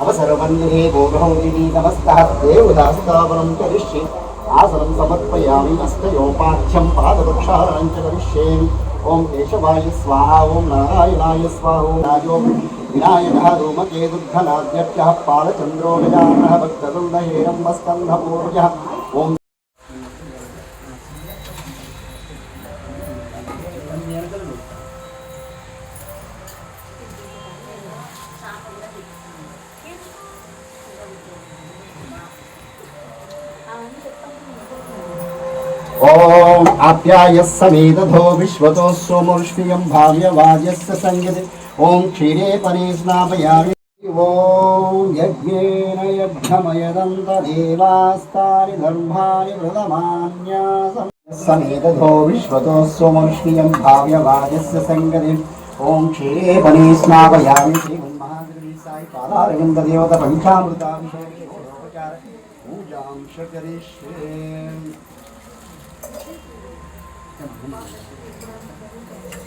అవసరవన్యే గోగ్రహౌదిని నమస్తః దేవదాస్తావనం కరిష్యే ఆసనం సమర్పయామి హస్తయోపాఖ్యం పాదవృక్షారం చ కరిష్యే. ఓం కేశవాయ స్వాహ ఓం నారాయణాయ స్వాహ ఓం రాజో వినాయకः ధూమకేతుర్ఘనాద్యర్చः పాలచంద్రో గజానः భక్తదుండహేరంబ స్కంధపూర్వజः ఓం ఓం ఆప్యాయ సమేతథో విశ్వతో సోమర్ష్మియం భావ్యవాజస్య సంగతి ఓం క్షీరే పనే స్నాపయామి ఓం యజ్ఞేన యజ్ఞమయదంత దేవాస్తాని ధర్మాని వృతమాన్యాసం సమేతథో విశ్వతో సోమర్ష్మియం భావ్యవాజస్య సంగతి ఓం క్షీరే పనే స్నాపయామి శ్రీ మహాదేవి సాయి పాదారవింద దేవత పంచామృతాభిషేకే పూజాం కరిష్యే